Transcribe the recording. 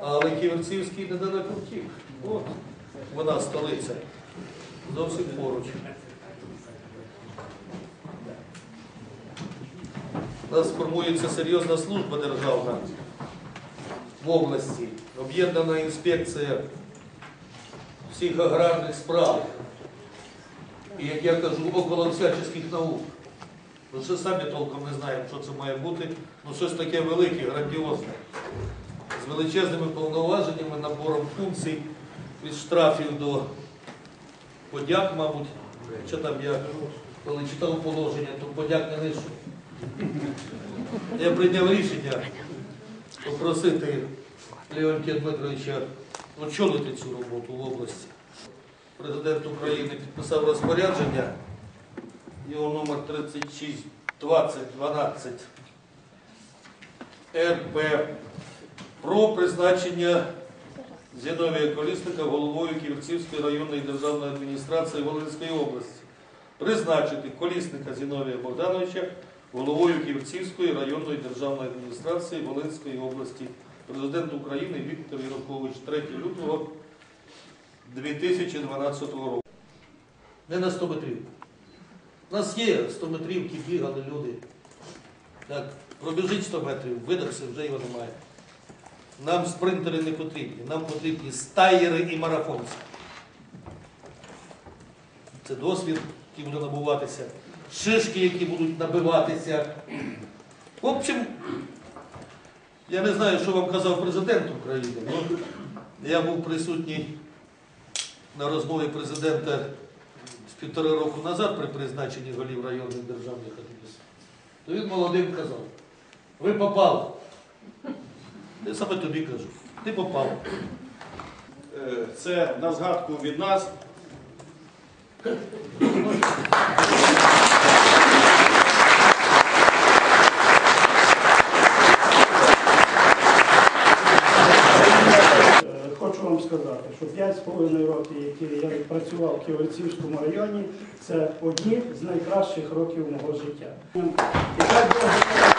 Але Ківерцівський недалеко втік. От вона столиця. Зовсім поруч. У нас формується серйозна служба державна в області, об'єднана інспекція всіх аграрних справ. І, як я кажу, около наук. Ну, ще самі толком не знаємо, що це має бути. Ну, щось таке велике, грандіозне. З величезними повноваженнями, набором функцій, від штрафів до подяк, мабуть. Що там я, коли читав положення, то подяк не лишу. Я прийняв рішення попросити Леонтія Дмитровича очолити цю роботу в області. Президент України підписав розпорядження, його номер 362012 РП про призначення Зіновія Колісника головою Ківерцівської районної державної адміністрації Волинської області. Призначити Колісника Зіновія Богдановича головою Ківерцівської районної державної адміністрації Волинської області. Президент України Віктор Янукович 3 лютого 2012 року. Не на 100 метрів. У нас є 100 метрівки, бігали люди. Так, пробіжить 100 метрів, видався, вже його немає. Нам спринтери не потрібні, нам потрібні стаєри і марафонці. Це досвід, який буде набуватися, шишки, які будуть набиватися. В общем, я не знаю, що вам казав президент України, але я був присутній на розмові президента з півтора року назад при призначенні голів районних державних адміністрацій. То він молодим казав, ви попали. Я саме тобі кажу, ти попав. Е, Це на згадку від нас. Сказати, що 5,5 років, які я відпрацював в Ківерцівському районі, це одні з найкращих років мого життя. І Боже,